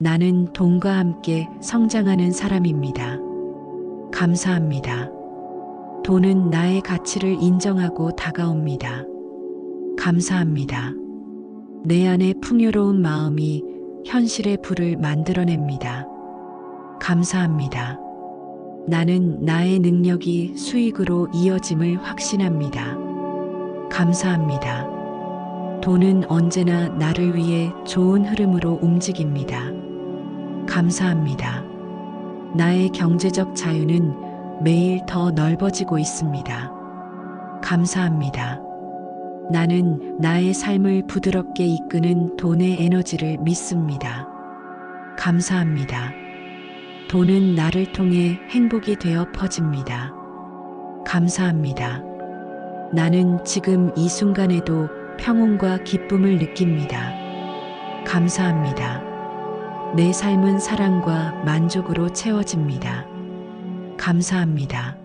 나는 돈과 함께 성장하는 사람입니다. 감사합니다. 돈은 나의 가치를 인정하고 다가옵니다. 감사합니다. 내 안의 풍요로운 마음이 현실의 불을 만들어냅니다. 감사합니다. 나는 나의 능력이 수익으로 이어짐을 확신합니다. 감사합니다. 돈은 언제나 나를 위해 좋은 흐름으로 움직입니다. 감사합니다. 나의 경제적 자유는 매일 더 넓어지고 있습니다. 감사합니다. 나는 나의 삶을 부드럽게 이끄는 돈의 에너지를 믿습니다. 감사합니다. 돈은 나를 통해 행복이 되어 퍼집니다. 감사합니다. 나는 지금 이 순간에도 평온과 기쁨을 느낍니다. 감사합니다. 내 삶은 사랑과 만족으로 채워집니다. 감사합니다.